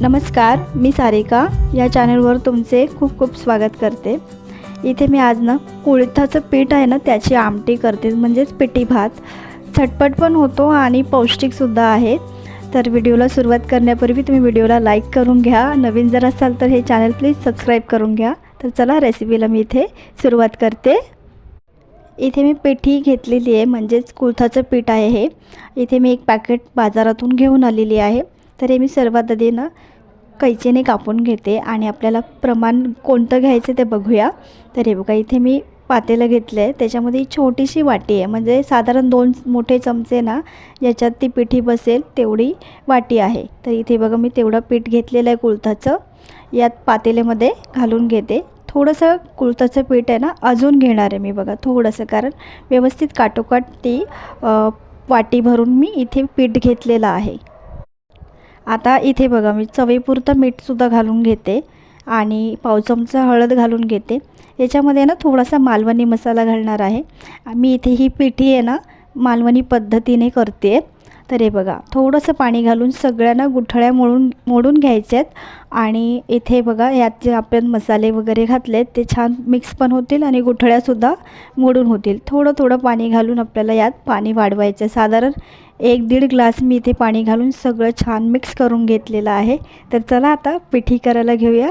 नमस्कार मी सारिका. या चॅनलवर तुमचे खूप खूप स्वागत करते. इथे मी आज ना कुळथाचं पीठ आहे ना त्याची आमटी करते. म्हणजेच पिठी भात. झटपट पण होतो आणि पौष्टिकसुद्धा आहे. तर व्हिडिओला सुरुवात करण्यापूर्वी तुम्ही व्हिडिओला लाईक करून घ्या. नवीन जर असाल तर हे चॅनल प्लीज सबस्क्राईब करून घ्या. तर चला रेसिपीला मी इथे सुरुवात करते. इथे मी पिठी घेतलेली आहे. म्हणजेच कुळथाचं पीठ आहे हे. इथे मी एक पॅकेट बाजारातून घेऊन आलेली आहे. तर हे मी सर्वात आधी ना कैचेने कापून घेते आणि आपल्याला प्रमाण कोणतं घ्यायचं ते बघूया. तर हे बघा इथे मी पातेलं घेतलं आहे त्याच्यामध्ये छोटीशी वाटी आहे. म्हणजे साधारण दोन मोठे चमचे ना याच्यात ती पिठी बसेल तेवढी वाटी आहे. तर इथे बघा मी तेवढं पीठ घेतलेलं आहे कुळथाचं यात पातेल्यामध्ये घालून घेते. थोडंसं कुळथाचं पीठ आहे ना अजून घेणार आहे मी बघा थोडंसं. कारण व्यवस्थित काटोकाट ती वाटी भरून मी इथे पीठ घेतलेलं आहे. आता इथे बघा मी चवीपुरतं मीठसुद्धा घालून घेते आणि पाव चमचा हळद घालून घेते. याच्यामध्ये ना थोडासा मालवणी मसाला घालणार आहे. मी इथे ही पिठी आहे ना मालवणी पद्धतीने करते. तर हे बघा थोडंसं पाणी घालून सगळ्यांना गुठळ्या मोडून मोडून घ्यायच्या आहेत. आणि इथे बघा यात जे आपण मसाले वगैरे घातलेत ते छान मिक्स पण होतील आणि गुठळ्यासुद्धा मोडून होतील. थोडं थोडं पाणी घालून आपल्याला यात पाणी वाढवायचं आहे. साधारण एक दीड ग्लास मी इथे पाणी घालून सगळं छान मिक्स करून घेतलेलं आहे. तर चला आता पिठी करायला घेऊया.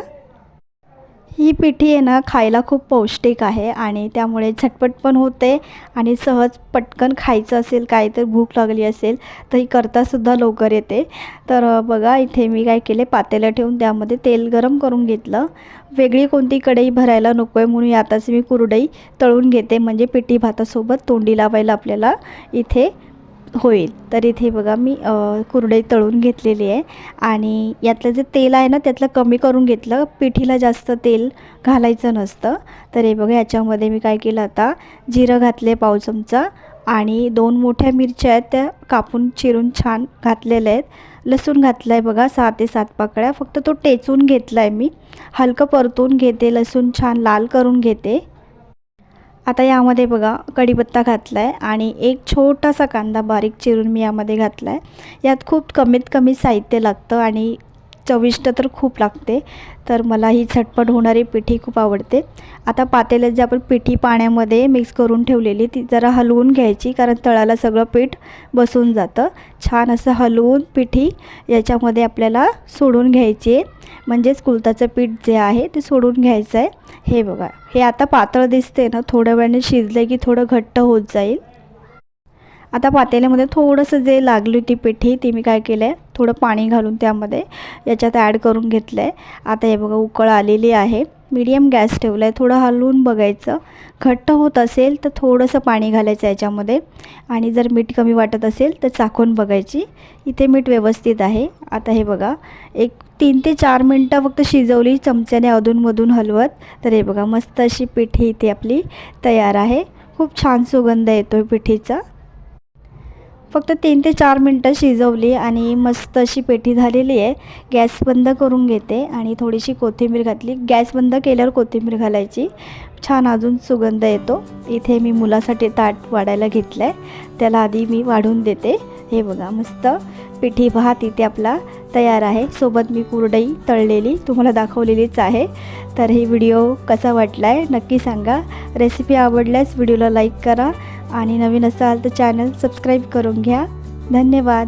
ही पिठी आहे ना खायला खूप पौष्टिक आहे आणि त्यामुळे झटपट पण होते आणि सहज पटकन खायचं असेल काय तर भूक लागली असेल तर ही करतासुद्धा लवकर येते. तर बघा इथे मी काय केले पातेलं ठेवून त्यामध्ये तेल गरम करून घेतलं. वेगळी कोणती कढई भरायला नको आहे म्हणून आताच मी कुरडई तळून घेते म्हणजे पिठी भातासोबत तोंडी लावायला आपल्याला इथे. होईल. तर इथे बघा मी कुरडई तळून घेतलेली आहे आणि यातलं जे तेल आहे ना त्यातलं कमी करून घेतलं. पिठीला जास्त तेल घालायचं नसतं. तर हे बघा याच्यामध्ये मी काय केलं आता? जिरं घातले पाव चमचा आणि दोन मोठ्या मिरच्या आहेत त्या कापून चिरून छान घातलेल्या आहेत. लसूण घातलं आहे बघा सहा ते सात पाकळ्या. फक्त तो टेचून घेतला आहे मी. हलकं परतून घेते लसूण छान लाल करून घेते. आता यामध्ये बघा कढीपत्ता घातला आहे आणि एक छोटासा कांदा बारीक चिरून मी यामध्ये घातला आहे यात खूप कमीत कमी साहित्य लागतं आणि चविष्ट तर खूप लागते तर मला ही झटपट होणारी पिठी खूप आवडते. आता पातेल्यात जे आपण पिठी पाण्यामध्ये मिक्स करून ठेवलेली ती जरा हलवून घ्यायची कारण तळाला सगळं पीठ बसून जातं. छान असं हलवून पिठी याच्यामध्ये आपल्याला सोडून घ्यायची आहे. म्हणजेच कुलताचं पीठ जे आहे ते सोडून घ्यायचं आहे. हे बघा हे आता पातळ दिसते ना थोड्या वेळाने शिजलं की थोडं घट्ट होत जाईल. आता पातेल्यामध्ये थोडंसं जे लागली होती पिठी ती मी काय केलं आहे थोडं पाणी घालून त्यामध्ये याच्यात ॲड करून घेतलं आहे आता हे बघा उकळ आलेली आहे. मीडियम गॅस ठेवला आहे थोडं हलवून बघायचं. घट्ट होत असेल तर थोडंसं पाणी घालायचं याच्यामध्ये. आणि जर मीठ कमी वाटत असेल तर चाखून बघायची. इथे मीठ व्यवस्थित आहे. आता हे बघा एक तीन ते चार मिनटं फक्त शिजवली चमच्याने अधूनमधून हलवत. तर हे बघा मस्त अशी पिठी इथे आपली तयार आहे. खूप छान सुगंध येतो आहे पिठीचा. फक्त तीन ते चार मिनटं शिजवली आणि मस्त अशी पेठी झालेली आहे. गॅस बंद करून घेते आणि थोडीशी कोथिंबीर घातली. गॅस बंद केल्यावर कोथिंबीर घालायची. छान अजून सुगंध येतो. इथे मी मुलासाठी ताट वाढायला घेतलं आहे त्याला आधी मी वाढून देते. हे बघा मस्त पिठी भात इथे आपला तयार आहे. सोबत मी कुरडई तळलेली तुम्हाला दाखवलेलीच आहे. तर ही व्हिडिओ कसा वाटला आहे नक्की सांगा. रेसिपी आवडल्यास व्हिडिओला लाईक करा. आणि नवीन असाल तर चॅनल सबस्क्राईब करून घ्या. धन्यवाद.